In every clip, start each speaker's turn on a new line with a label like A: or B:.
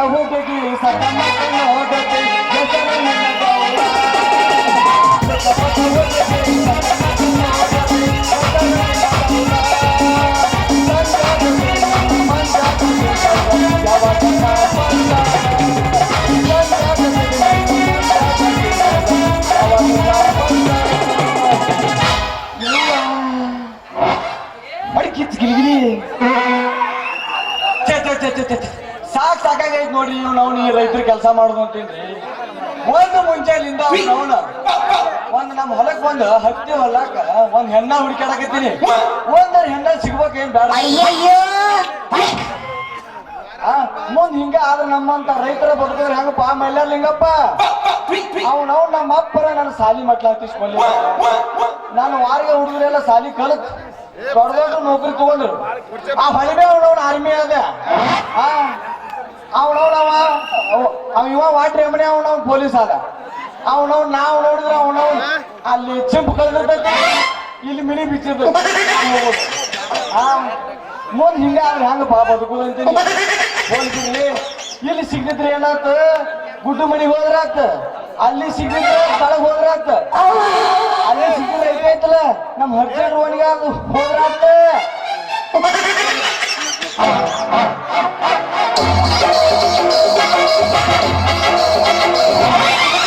A: कहोगे कि सकम ನೋಡಿ ಇವ್ ನಾವು ನೀ ರೈತರ ಕೆಲಸ ಮಾಡುದು ಅಂತೇನ್ರಿ. ಮುಂಚೆ ಮುಂಚೆಲಿಂದ ಅವನ ಒಂದ್ ನಮ್ ಹೊಲಕ್ ಬಂದು ಹತ್ತಿ ಹೊಲಕ್ಕ ಒಂದ್ ಹೆಣ್ಣ ಹುಡುಕಾಡಕತ್ತೀನಿ ಒಂದ್ ಹೆಣ್ಣ ಸಿಗ್ಬೇಕೇನ್ ಬೇಡ. ಮುಂದ್ ಹಿಂಗ ಆದ್ರ ನಮ್ಮಂತ ರೈತರ ಬದುಕಿದ್ರೆ ಹೆಂಗಪ್ಪ? ಮೈಲಾರ ಲಿಂಗಪ್ಪ ಅವ್ನವ್ ನಮ್ಮ ಅಪ್ಪರ ನಾನು ಸಾಲಿ ಮಟ್ಲ ಹತ್ತಿಸ್ಕೊಳ್ಳಿ ನಾನು ವಾರಿಗೆ ಹುಡುಗರೆಲ್ಲ ಸಾಲಿ ಕಲತ್. ದೊಡ್ಡ ದೊಡ್ಡ ನೌಕರಿ ತಗೊಂಡ್ರು ಆ ಹಳಿಮೆ ಅವ್ನವ್ನ ಆರ್ಮಿ ಅದ. ಆ ಅವನವ್ನ ಅವ ಇವ ವಾಟ್ರಿ ಮನೆ ಅವನವ್ ಪೊಲೀಸ್ ಅದ ಅವನವ್ ನಾವ್ ನೋಡಿದ್ರ ಅವನವ್ ಅಲ್ಲಿ ಚಿಂಪ್ ಕಳೆದಿರ್ತೈತಿ ಇಲ್ಲಿ ಮಿನಿ ಬಿಚ್ಚಿರ್ತ ಮುಂದ್ ಹಿಂಗ ಆದ್ರೆ ಬಾ ಬದುಕುದು ಅಂತೀನಿ. ಇಲ್ಲಿ ಸಿಗ್ತಿದ್ರಿ ಏನಾತ? ಗುಡ್ಡು ಮನಿಗೆ ಹೋದ್ರಾತ. ಅಲ್ಲಿ ಸಿಗ್ತಿದ್ರೆ ತಳಗ್ ಹೋದ್ರಾತ. ಅಲ್ಲಿ ಸಿಗ್ತಿದ್ರೆ ಐತೆ ಐತಲ್ಲ? ನಮ್ ಹರ್ಜನ್ ರೋಣಿಗೆ ಅದು ಹೋದ್ರಾತ.
B: ಯಾರು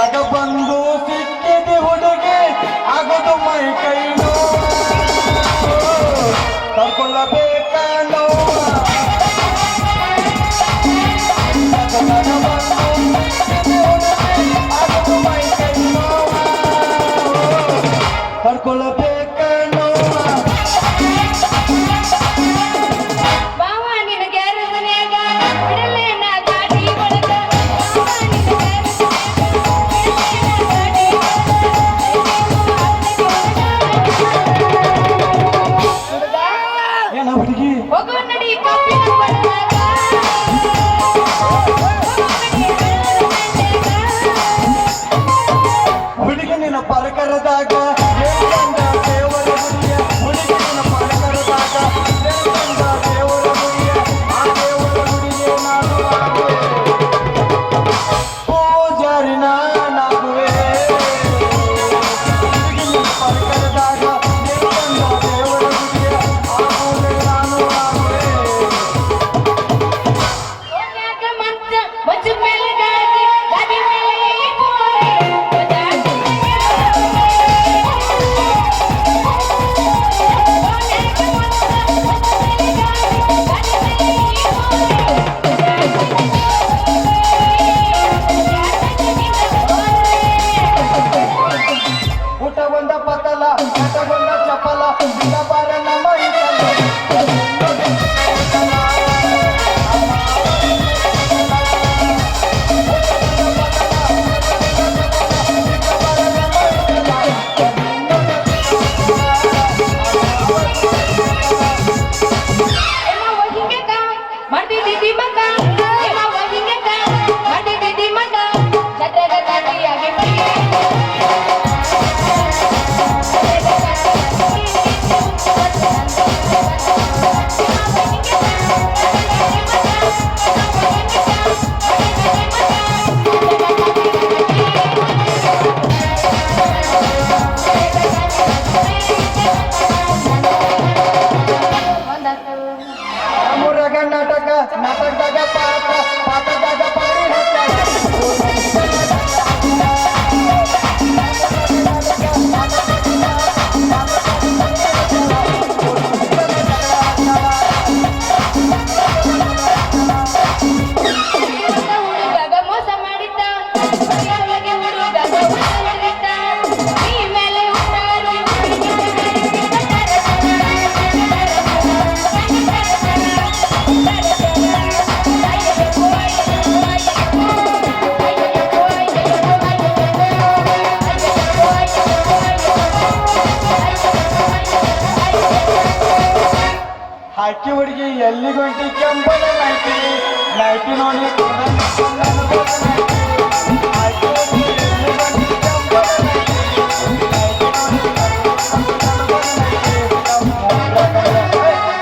B: 那个风。la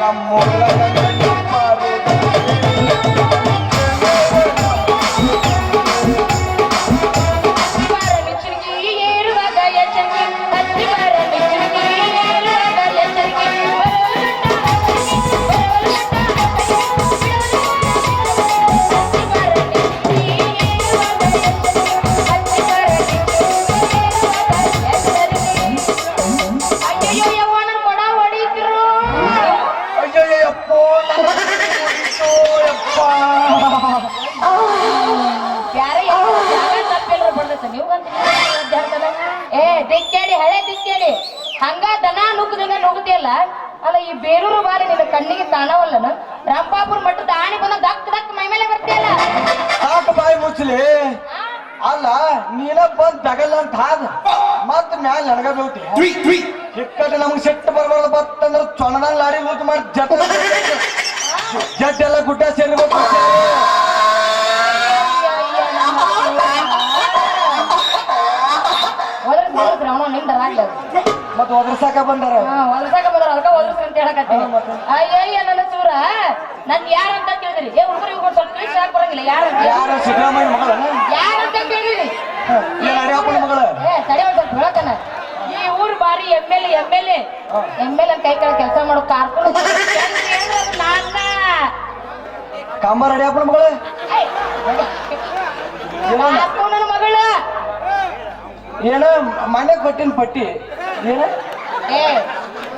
B: Amor, ಹಳೆ ದಿಕ್ಕೇಡಿ ಹಂಗ ದನ ನುಗ್ಗದಂಗ ನುಗ್ಗದಿಯಲ್ಲ ಅಲ್ಲ? ಈ ಬೇರೂರು ಬಾರಿ ನಿನ್ನ ಕಣ್ಣಿಗೆ ಕಾಣವಲ್ಲನ ರಂಪಾಪುರ ಮಟ್ಟದ ಆಣಿ ಬಂದ ದಕ್ ದಕ್ ಮೈ ಮೇಲೆ ಬರ್ತೀಯಲ್ಲ
A: ಸಾಕು ಬಾಯಿ ಮುಚ್ಚಲಿ. ಅಲ್ಲ ನೀನ ಬಂದ್ ತಗಲ್ಲ ಅಂತ ಹಾದ. ಮತ್ ಮ್ಯಾಲ ನಡಗಬೇಕು ಬೀಳ್ತಿ. ಹಿಕ್ಕಟ್ಟು ನಮ್ಗೆ ಸೆಟ್ ಬರ್ಬಾರ್ದು ಬತ್ತಂದ್ರ ಚೊಣದಲ್ಲಿ ಲಾಡಿ ಲೂಟ್ ಮಾಡಿ ಜಟ್ ಜಟ್ ಎಲ್ಲ ಗುಡ್ಡ ಸೇರ್ಬೇಕು
B: ಒದ್ರಸ್ ಒದ್ರಸ್ ಅವನು ನಿಂದ ರಾಗ್ಲ
A: ಮತ್ ಒದರ್ಸಾಕ ಬಂದಾರ
B: ಹಾ ಒದ್ರಸಾಕ ಬಂದ್ರ ಅದಕ್ಕ ಅಂತ ಅಯ್ಯಯ್ಯ ನನ್ನ ಚೂರ ನನ್ ಯಾರಂತ ಕೇಳಿದ್ರಿ? ಏ ಹುಡುಗರು ಇವ್ರು ಸ್ವಲ್ಪ ತಿಳಿಸಿ ಹಾಕ್ ಬರಂಗಿಲ್ಲ? ಯಾರು
A: ಯಾರ? ಸಿದ್ದರಾಮಯ್ಯ ಯಾರು
B: ಯಾರಂತ ಕೇಳಿದ್ರಿ?
A: ಮಗಳ.
B: ಏ ತಡೆ ಒಂದ್ ಸ್ವಲ್ಪ ಹೇಳಕನ ಈ ಊರ್ ಬಾರಿ M L M L M L ಕೈ ಕೆಳ ಕೆಲಸ ಮಾಡೋ ಕಾರ್ಕೊಂಡು ನಾನ್ನ
A: ರೆಡಿ ಹಾಕೊಂಡು ಮಗಳ?
B: ಮಗಳ.
A: ಏನ ಮನೆ ಕೊಟ್ಟಿನ ಪಟ್ಟಿ. ಏನ?
B: ಏ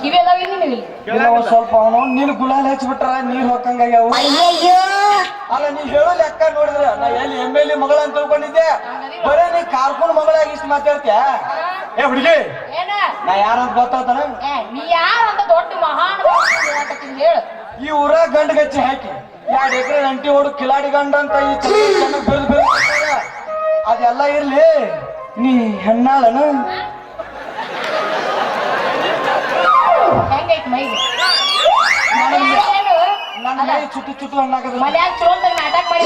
B: ಕಿವಿ ಅದಾವ ಇಲ್ಲಿ ನೀವು ಇಲ್ಲಿ
A: ಇಲ್ಲ ಒಂದ್ ಸ್ವಲ್ಪ ಅವನು ನೀನು ಗುಲಾಲ್ ಹಚ್ಬಿಟ್ರ ನೀರ್ ಹೊಕ್ಕಂಗಾಗ್ಯಾವು ಅಲ್ಲ ನೀ ಹೇಳೋ ಲೆಕ್ಕ ನೋಡಿದ್ರ ನಾ ಎಲ್ಲಿ ಎಂ ಎಲ್ ಎ ಮಗಳ ಅಂತ ತಿಳ್ಕೊಂಡಿದ್ದೆ. ಬರೇ ನೀ ಕಾರ್ಕೊಂಡ್ ಮಗಳಾಗಿ ಇಷ್ಟು ಮಾತಾಡ್ತೀಯ? ಏ ಹುಡುಗಿ!
B: ಏನ?
A: ನಾ ಯಾರಂತ ಗೊತ್ತಾತನ?
B: ಏ ನೀ ಯಾರಂತ ದೊಡ್ಡ ಮಹಾನ್ ಹೇಳು.
A: ಈ ಊರ ಗಂಡ ಗಚ್ಚಿ ಹಾಕಿ ಎರಡ್ ಎಕರೆ ಅಂಟಿ ಓಡು ಕಿಲಾಡಿ ಗಂಡ ಅಂತ ಈ ಚೆನ್ನಾಗಿ ಬೆಳೆದು ಬೆಳೆದ ಅದೆಲ್ಲ ಇರ್ಲಿ ನೀ ಹೆಣ್ಣಾಳನ?
B: ಹೆಂಗೈತಿ ಮೈಗೆ?
A: ನನ್ನ ಮೈ ಚುಟ್ಟು ಚುಟ್ಟು ಹಣ್ಣಾಗದ
B: ಮನ್ಯಾಗ ಚೋಲ್ದಾಗ ನಾಟಕ ಮಾಡಿ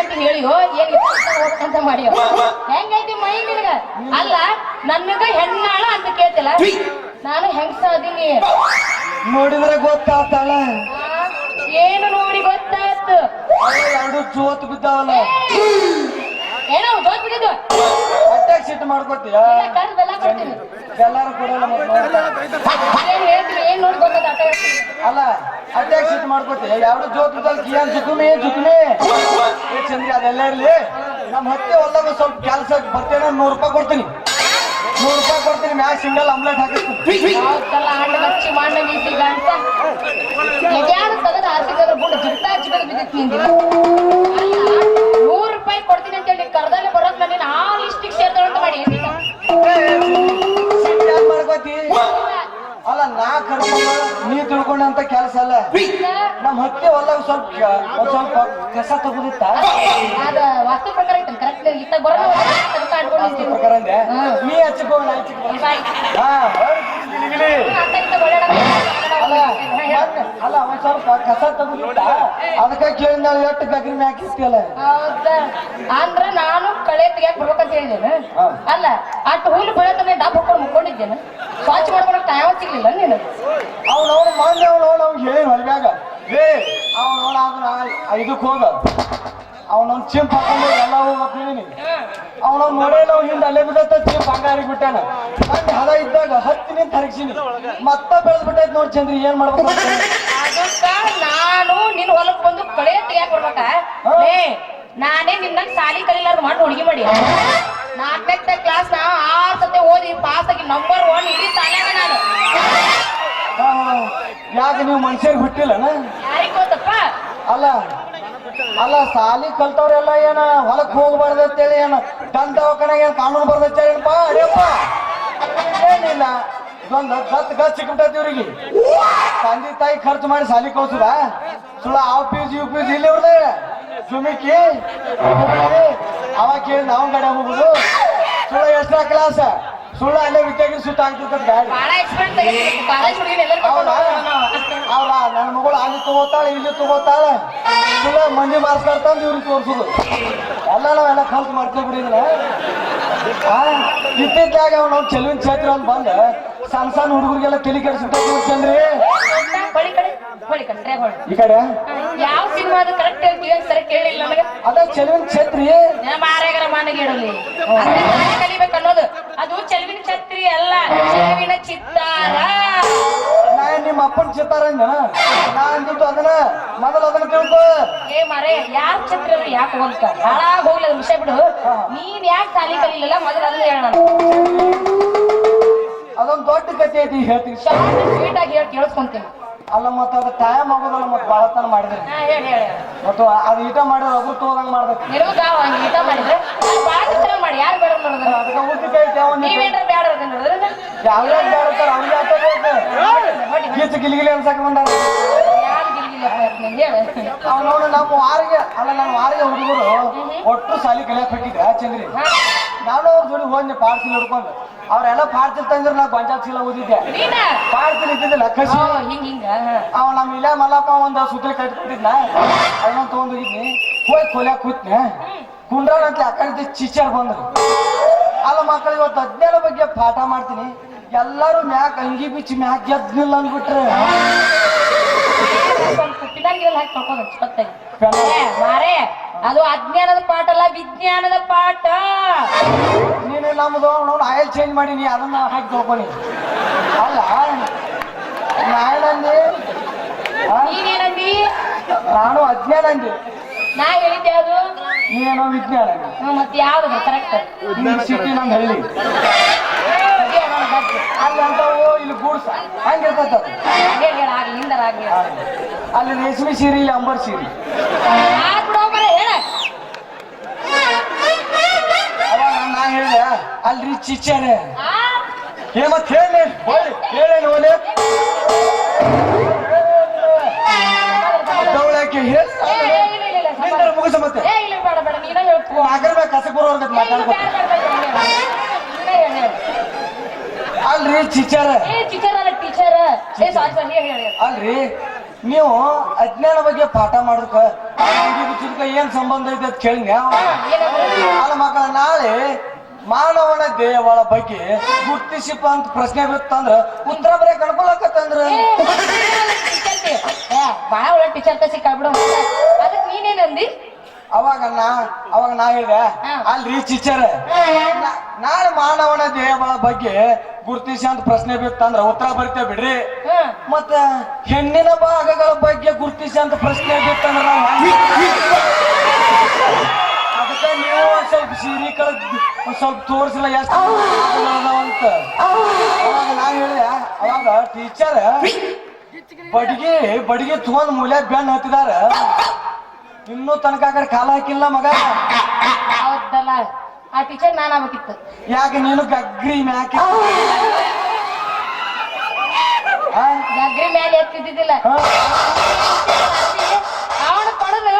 B: ಅಂತ ಹೇಳಿಯೋ ಏನ್ ಅಂತ ಮಾಡಿಯೋ ಹೆಂಗೈತಿ ಮೈ ನಿನಗ? ಅಲ್ಲ ನನ್ನಗ ಹೆಣ್ಣಾಳ ಅಂತ ಕೇಳ್ತಿಲ್ಲ ನಾನು ಹೆಂಗ್ಸ ಅದೀನಿ?
A: ನೋಡಿದ್ರೆ ಗೊತ್ತಾತಲ್ಲ.
B: ಏನು ನೋಡಿ ಗೊತ್ತಾಯ್ತು?
A: ಎರಡು ಜೋತ್ ಬಿದ್ದಾವಲ್ಲ. ಅಲ್ಲ ಅಟ್ಯಾಕ್ ಸಿಟ್ಟು ಮಾಡ್ಕೊತೀಯ ಕಿಯಾನ್ ಜುಕುಮಿ ಜುಕುಮಿ. ಚಂದ್ರಿ ಅದೆಲ್ಲ ಇರ್ಲಿ. ನಮ್ಮ ಹತ್ತಿ ಹೊಲ್ದಾಗ ಸ್ವಲ್ಪ ಕೆಲಸ ಬರ್ತೇನೆ ನೂರು ರೂಪಾಯಿ ಕೊಡ್ತೀನಿ. ನೂರು ರೂಪಾಯಿ ಕೊಡ್ತೀನಿ ಮ್ಯಾಚ್ ಸಿಂಗಲ್ ಆಮ್ಲೆಟ್ ಹಾಕಿಸ್ತೀನಿ
B: ನೂರು ರೂಪಾಯಿ ಕೊಡ್ತೀನಿ ಅಂತೇಳಿ ಕರ್ದಲ್ಲಿ ಬರೋಕ್ ನಾನು
A: ತಿಳ್ಕೊಂಡಂತ ಕೆಲಸ ಅಲ್ಲ. ನಮ್ ಹತ್ತಿ ಹೊಲ ಸ್ವಲ್ಪ ಒಂದ್ ಸ್ವಲ್ಪ ಕಸ ತಗುದಿತ್ತ?
B: ಅದ ವಾಸ್ತು ಪ್ರಕಾರ ಐತಲ್ಲ ಕರೆಕ್ಟ್ ಇತ್ತ ಬರೋದು
A: ಪ್ರಕಾರ ಅಂದೆ ನೀ ಹಚ್ಚಿಕೋ ನಾ ಹಾ. ಅಲ್ಲ ಅವ ಒಂದ್ ಸ್ವಲ್ಪ ಕಸ ತಗುದಿತ್ತ? ಅದಕ್ಕ ಕೇಳಿದ ಎಷ್ಟು ಗಗ್ರಿ ಮ್ಯಾಕ್
B: ಅಂದ್ರ ನಾನು ಕಳೆ ತೆಗಿಯಕ್ ಬರ್ಬೇಕಂತ ಹೇಳಿದ್ದೇನೆ. ಅಲ್ಲ ಅಷ್ಟು ಹುಲ್ಲು ಬೆಳೆದ್ರೆ ಡಬ್ ಹಾಕೊಂಡು ಮುಕ್ಕೊಂಡಿದ್ದೇನೆ ಸ್ವಚ್ಛ ಮಾಡ್ಕೊಳಕ್ ಟೈಮ್ ಸಿಗ್ಲಿಲ್ಲ ನೀನು
A: ಅವ್ನವ್ನು ಅವ್ನು ಮೊನ್ನೆ ಅವ್ನವ್ನು ಅವ್ನು ಹೇಳಿ ಹೊಲ್ಬ್ಯಾಗ ಏ ಅವ್ನು ಅವ್ನು ಅದನ್ನ ಇದಕ್ಕೆ ಹೋಗ. ಅವನೊಂದು ಚಿಂಪ್ ಹಾಕೊಂಡು ಎಲ್ಲ ಹೋಗ್ಬೇಕು ಹೇಳಿನಿ ಅವನವ್ನು ನೋಡೇ ನಾವು ಹಿಂದೆ ಅಲ್ಲೇ ಬಿದ್ದತ್ತ ಚಿಂಪ್ ಹಂಗಾರಿ ಬಿಟ್ಟಾನ. ಮೊನ್ನೆ ಹದ ಇದ್ದಾಗ ಹತ್ತಿ ನಿಂತ ಹರಗಿಸಿನಿ. ಮತ್ತ ಬೆಳೆದ್ ಬಿಟ್ಟೈತಿ ನೋಡಿ ಚಂದ್ರಿ ಏನ್ ಮಾಡ್ಬೇಕು
B: ನಾನು ನಿನ್ ಹೊಲಕ್ ಬಂದು ಕಳೆ ತೆಗಿಯಾಕ್ ಬರ್ಬೇಕ? ನಾನೇ ನಿನ್ನ ಸಾಲಿ ಕಲಿಲಾರ್ದು ಮಾಡಿ ಹುಡುಗಿ ಮಾಡಿ. ನಾಲ್ಕನೇ ಕ್ಲಾಸ್ ನಾ ಆರ್ ಸತೆ ಓದಿ ಪಾಸ್ ಆಗಿ ನಂಬರ್ ಒನ್ ಇಡೀ ಸಾಲ್ಯಾಗ ನಾನು.
A: ಯಾಕೆ ನೀವು ಮನುಷ್ಯರಿಗೆ ಬಿಟ್ಟಿಲ್ಲ
B: ಯಾರಿಗ್ ಗೊತ್ತಪ್ಪ?
A: ಅಲ್ಲ ಅಲ್ಲ ಸಾಲಿ ಕಲ್ತವ್ರೆಲ್ಲ ಏನ ಹೊಲಕ್ ಹೋಗ್ಬಾರ್ದು ಅಂತೇಳಿ ಏನ ಟನ್ ದವಾಖಾನೆಗೆ ಏನ್ ಕಾನೂನು ಬರ್ದೈತೆ ಏನಪ್ಪ ಅರೇಪ್ಪ! ಏನಿಲ್ಲ ಇದೊಂದು ಗತ್ ಗತ್ ಸಿಕ್ಬಿಟ್ಟೈತಿ ಇವ್ರಿಗೆ. ತಂದೆ ತಾಯಿ ಖರ್ಚು ಮಾಡಿ ಸಾಲಿ ಕಳ್ಸುದ? ಸುಳ್ಳ ಪಿ ಜಿ ಯು ಪಿ ಇಲ್ಲಿ ಇವ್ರದೇ. ಸುಮಿಕಿ ಅವ ಕೇಳಿ ನಾವು ಗಡ ಹೋಗುದು ಸುಳ್ಳ ಎಷ್ಟ ಕ್ಲಾಸ್ ಸುಳ್ಳ ಅಲ್ಲೇ ವಿದ್ಯಾಗಿ ಸುತ್ತ ಅವ್ರ ನನ್ನ ಮಗಳು ಅಲ್ಲಿ ತಗೋತಾಳೆ ಇಲ್ಲಿ ತಗೋತಾಳೆ. ಸುಳ್ಳ ಮಂದಿ ಮಾರ್ಸ್ಕೊಳ್ತಂದು ಇವ್ರಿಗೆ ತೋರಿಸುದು. ಎಲ್ಲ ನಾವೆಲ್ಲ ಖರ್ಚು ಮಾಡ್ತೀವಿ ಬಿಡಿ ಇದನ್ನ ಆ, ಇತ್ತಿದ್ದಾಗ ಅವ್ನು ಅವ್ನು ಚೆಲುವಿನ ಕ್ಷೇತ್ರ ಅಂತ ಬಂದ. ಸಣ್ಣ ಸಣ್ಣ ಹುಡುಗರಿಗೆಲ್ಲ ತಲೆ ಕೆಡಿಸ್ಬಿಟ್ಟು ಚಂದ್ರಿ
B: ಬಳಿ ಕಡೆ ಬಳಿ ಕಡೆ ಹೊಳಿ
A: ಈ ಕಡೆ?
B: ಯಾವ ಸಿನಿಮಾ ಅದು ಕರೆಕ್ಟ್ ಹೇಳ್ತೀವಿ ಸರಿ ಕೇಳಿಲ್ಲ ನನಗೆ
A: ಅದ ಚೆಲುವಿನ ಛತ್ರಿ?
B: ಮಾರೇಗರ ಮನೆಗೆ ಇಡಲಿ ಕಲಿಬೇಕು ಅನ್ನೋದು. ಅದು ಚೆಲುವಿನ ಛತ್ರಿ ಅಲ್ಲ ಚೆಲುವಿನ ಚಿತ್ತಾರ.
A: ನಿಮ್ಮ ಅಪ್ಪನ ಚಿತ್ತಾರ ನಾನು ನಾ. ಅಂದಿದ್ದು ಅದನ್ನ ಮೊದಲು ಅದನ್ನ ತಿಳ್ಕೊ.
B: ಏ ಮಾರೇ ಯಾರ ಛತ್ರಿ ಅಂದ್ರೆ ಯಾಕೆ ಹೋಗ್ತಾರೆ ಹಾಳಾಗ್ ಹೋಗ್ಲಿ ವಿಷಯ ಬಿಡು. ನೀನ್ ಯಾಕೆ ಸಾಲಿ ಕಲಿಲಿಲ್ಲ? ಮೊದಲು ಅದನ್ನ ಹೇಳ
A: ಅದೊಂದು ದೊಡ್ಡ ಕಥೆ ಐತಿ ಹೇಳ್ತೀನಿ.
B: ಶಾರ್ಟ್ ಸ್ವೀಟ್ ಆಗಿ ಹೇಳಿ ಕೇಳಿಸ್ಕೊಂತೀನಿ.
A: ಅಲ್ಲ ಮತ್ತೆ ಅದು ಟೈಮ್ ಆಗೋದಲ್ಲ ಮತ್ತೆ ಬಾಳತನ ಮಾಡಿದ್ರಿ.
B: ಹಾ ಹೇಳಿ ಹೇಳಿ
A: ಮತ್ತು ಅದು ಈಟ ಮಾಡಿದ್ರೆ ಅದು ತೋದಂಗ್ ಮಾಡ್ಬೇಕು.
B: ಗಾವ ಹಂಗೆ ಊಟ ಮಾಡಿದ್ರೆ? ಮಾಡಿ ಯಾರು ಬೇಡ
A: ಅದಕ್ಕೆ
B: ನೀವೇನ್ರ ಬೇಡ
A: ಅವ್ರಿಗೆ ಗೀಚ ಗಿಲಿಗಿಲಿ ಅನ್ಸಕ್ ಬಂದಾರ. ಅವನವನು ನಮ್ಮ ವಾರಿಗೆ ಅಲ್ಲ ನಮ್ಮ ವಾರಿಗೆ ಹುಡುಗರು ಒಟ್ಟು ಸಾಲಿ ಕಲಿಯಕ್ ಹೊಟ್ಟಿದ್ರ ಚಂದ್ರಿ ನಾನು ಅವ್ರ ಜೋಡಿ ಹೋದ್ನೆ ಪಾರ್ಸಿ ಹಿಡ್ಕೊಂಡು. ಅವ್ರೆಲ್ಲ ಪಾರ್ಸಿಲ್ ತಂದ್ರೆ ನಾ ಗೊಂಜಾಲ್ ಚೀಲ ಓದಿದ್ದೆ
B: ನೀನ?
A: ಪಾರ್ಸಿಲ್ ಇದ್ದಿದ್ದಿಲ್ಲ ಕಸಿ.
B: ಅವ್ ಹಿಂಗ್ ಹಿಂಗ
A: ಅವ ನಮ್ಮ ಇಲ್ಲ ಮಲ್ಲಪ್ಪ ಒಂದು ಸುತ್ತಲಿ ಕಟ್ಬಿಟ್ಟಿದ್ನ ಅದನ್ನ ತಗೊಂಡೋಗಿದ್ನಿ ಹೋಗಿ ಕೊಲ್ಯಾಕ ಕೂತ್ನೆ. ಕುಂಡ್ರಾಳ ಅಂತ ಕಡೆ ಚಿಚರ್ ಬಂದ್ರು. ಅಲ್ಲ ಮಕ್ಕಳು ಇವತ್ತು ಅಜ್ಞಾನ ಬಗ್ಗೆ ಪಾಠ ಮಾಡ್ತೀನಿ. ಎಲ್ಲರೂ ಮ್ಯಾಕ್ ಅಂಗಿ ಬಿಚ್ಚಿ ಮ್ಯಾಕ್ ಗೆದ್ದಿಲ್ಲ ಅಂದ್ಬಿಟ್ರೆ.
B: ಮಾರೇ ಅದು ಅಜ್ಞಾನದ ಪಾಠ ಅಲ್ಲ ವಿಜ್ಞಾನದ ಪಾಠ.
A: ನೀನು ನಮ್ದು ನೋಡಿ ಆಯಿಲ್ ಚೇಂಜ್ ಮಾಡೀನಿ ಅದನ್ನ ಹಾಕಿ ತೊಳ್ಕೊನಿ ಅಲ್ಲ ಆಯಿಲ್?
B: ನೀನೇನಂದಿ?
A: ನಾನು ಅಜ್ಞಾನ ಅಂದಿ
B: ನಾ ಹೇಳಿದ್ದೆ ಅದು.
A: ನೀನೇನೋ ವಿಜ್ಞಾನ. ಅಂದಿ
B: ಮತ್ತೆ ಯಾವ್ದು ಕರೆಕ್ಟ್
A: ಸಿಟಿ ಹಳ್ಳಿ. ಅಲ್ಲಿ ಅಂತ ಓ ಇಲ್ಲಿ ಗೂಡ್ಸ. ಹಂಗಿರ್ತದ
B: ಹೇಳಿ ಹೇಳ ಆಗ್ಲಿ ಹಿಂದರ ಆಗ್ಲಿ.
A: ಅಲ್ಲಿ ರೇಷ್ಮೆ ಸೀರೆ ಇಲ್ಲಿ ಅಂಬರ್ ಸೀರೆ. ಅಲ್ರಿ ಚಿಚ್ಚನೆ
B: ಆ?
A: ಏ ಮತ್ ಹೇಳಿ ಹೋಳಿ. ಹೇಳೇನು ಹೋಲಿ ದೌಳಕ್ಕೆ ಹೇಳಿ. ಮುಗಿಸ ಮತ್ತೆ. ಮ್ಯಾಗ ಕಸಕ್ ಬರೋರ್ಗತ್ ಮಾತಾಡ್ಬೇಕು. ಅಲ್ರಿ
B: ಹೇಳಿ
A: ಅಲ್ರಿ ನೀವು ಅಜ್ಞಾನ ಬಗ್ಗೆ ಪಾಠ ಮಾಡೋದಕ್ಕ ಏನ್ ಸಂಬಂಧ ಐತೆ ಅಂತ ಕೇಳಿ ಅಲ್ಲ ಮಕ್ಕಳ ನಾಳೆ ಮಾನವನ ದೇಹಗಳ ಬಗ್ಗೆ ಗುರ್ತಿಸಿಪ್ಪ ಅಂತ ಪ್ರಶ್ನೆ ಬಿತ್ತಂದ್ರ ಉತ್ತರ ಬರೀ ಕಣ್ಕೊಳಕತ್ತಂದ್ರ
B: ಬಾಳ ಒಳ್ಳೆ ಟೀಚರ್ ಕಸಿ ಸಿಕ್ಕಾಬಿಡು. ಅದಕ್ಕೆ ನೀನೇನಂದಿ?
A: ಅವಾಗ ನಾ ಅವಾಗ ನಾ ಹೇಳಿದೆ
B: ಅಲ್ಲಿ
A: ಅಲ್ರಿ ನಾನು ನಾಳೆ ಮಾನವನ ದೇಹಗಳ ಬಗ್ಗೆ ಗುರ್ತಿಸಿ ಅಂತ ಪ್ರಶ್ನೆ ಬಿತ್ತಂದ್ರ ಉತ್ತರ ಬರಿತೇವೆ ಬಿಡ್ರಿ. ಮತ್ತ ಹೆಣ್ಣಿನ ಭಾಗಗಳ ಬಗ್ಗೆ ಗುರ್ತಿಸಿ ಅಂತ ಪ್ರಶ್ನೆ ಬಿತ್ತಂದ್ರ ನಾವು ಸ್ವಲ್ಪ ಸೀರೆ ಕಳೆದ್ ಸ್ವಲ್ಪ ತೋರಿಸಿಲ್ಲ ಎಷ್ಟು ಅಂತ. ಅವಾಗ ನಾ ಹೇಳಿದೆ ಅವಾಗ ಟೀಚರ್ ಬಡಿಗೆ ಬಡಿಗೆ ತಗೊಂಡ್ ಮೂಲ ಬೆನ್ ಹತ್ತಿದಾರ. ಇನ್ನೂ ತನಕ ಆ ಕಡೆ ಕಾಲ ಹಾಕಿಲ್ಲ ಮಗ.
B: ಹೌದಲ್ಲ. ಆ ಟೀಚರ್ ನಾನು ಆಗ್ಬೇಕಿತ್ತು.
A: ಯಾಕೆ ನೀನು ಗಗ್ರಿ ಮ್ಯಾಕೆ ಆ? ಎತ್ತಿದ್ದಿಲ್ಲ
B: ಅವನು ಕೊಡದು.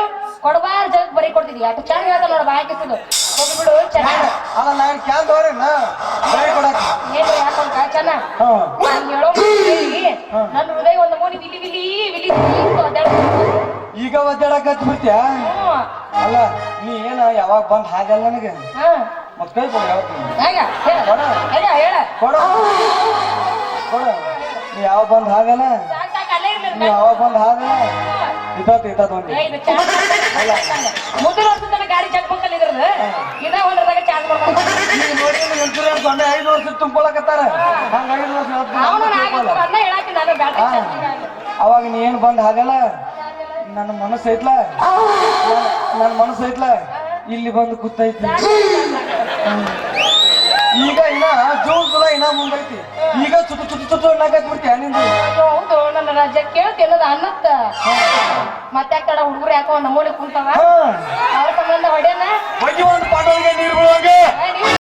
B: ಕೊಡಬಾರ ಜಗತ್ ಬರೀ ಕೊಡ್ತಿದ್ವಿ ಅಷ್ಟು ಚಂದ ಹೇಳ್ತಾನ ನೋಡ ಬಾಕಿಸದು ಹೋಗ್ಬಿಡು ಚೆನ್ನಾಗ
A: ಅಲ್ಲ ನಾನು ಬರೀ
B: ಏನು ಚೆನ್ನ ನಾನ್ ಹೇಳೋ ನನ್ನ ಹೃದಯ ಒಂದು ಮೋನಿ ವಿಲಿ ವಿಲಿ ವಿಲಿ ವಿಲಿ
A: ಈಗ ಒದ್ದಾಡಕ್ ಅಲ್ಲ ನೀ ಏನ ಯಾವಾಗ ಬಂದ್ ಹಾಗಲ್ಲ ನನಗೆ?
B: ಹಾ.
A: ಮತ್ ಕೈ ಕೊಡು ಯಾವತ್ತು
B: ಹೇಗ? ಹೇಳ.
A: ಕೊಡ. ಕೊಡ. ನೀ ಯಾವಾಗ ಬಂದ್ ಹಾಗಲ್ಲ? ನೀ ಯಾವಾಗ ಬಂದ್ ಹಾಗಲ್ಲ? ಇದ್ದತ್ ಇದ್ದತ್ ಒಂದು.
B: ಮುಂದಿನ ವರ್ಷ ತನಕ ಗಾಡಿ ಚೆಕ್ ಬಂಕಲ್ ಇದ್ರದ್ದು ಇದ ಒಂದ್ರದಾಗ ಚಾರ್ಜ್ ಮಾಡ್ಕೊಂಡು
A: ಈಗ ನೋಡಿ ಇನ್ಸೂರೆನ್ಸ್ ಒಂದೇ ಐದು ವರ್ಷ ತುಂಬಿಕೊಳಕತ್ತಾರ. ಹಂಗ ಐದು ವರ್ಷ.
B: ಅವನು ನಾಗಪ್ಪ ಅನ್ನ ಹೇಳಾಕಿ ನಾನು ಬ್ಯಾಟ್ರಿ.
A: ಅವಾಗ ನೀ ಏನ್ ಬಂದ್ ಹಾಗಲ್ಲ? ನನ್ನ ಮನಸ್ಸು ಐತ್ಲ? ನನ್ನ ಮನಸ್ಸು ಐತ್ಲ? ಇಲ್ಲಿ ಬಂದು ಕೂತೈತಿ. ಈಗ ಇನ್ನ ಜೂನ್ ಜುಲೈ ಇನ್ನ ಮುಂದೈತಿ. ಈಗ ಸುತ್ತ ಸುತ್ತ ಸುತ್ತ ಅನ್ನಕತ್ ಬಿಡ್ತೀಯ ನಿಂದು?
B: ಹೌದು ನನ್ನ ರಾಜ್ಯ ಕೇಳ್ತಿ ಅನ್ನೋದು ಅನ್ನತ್ತ. ಮತ್ತೆ ಕಡ ಹುಡುಗರು ಯಾಕೋ ನಮ್ಮೂಲಿ ಕುಂತಾವ? ಅವ್ರ ಸಂಬಂಧ ಹೊಡೆಯನ?
A: ಹೋಗಿ ಒಂದು ಪಾಟೋಲ್ಗೆ ನೀರು ಬೀಳುವಾಗ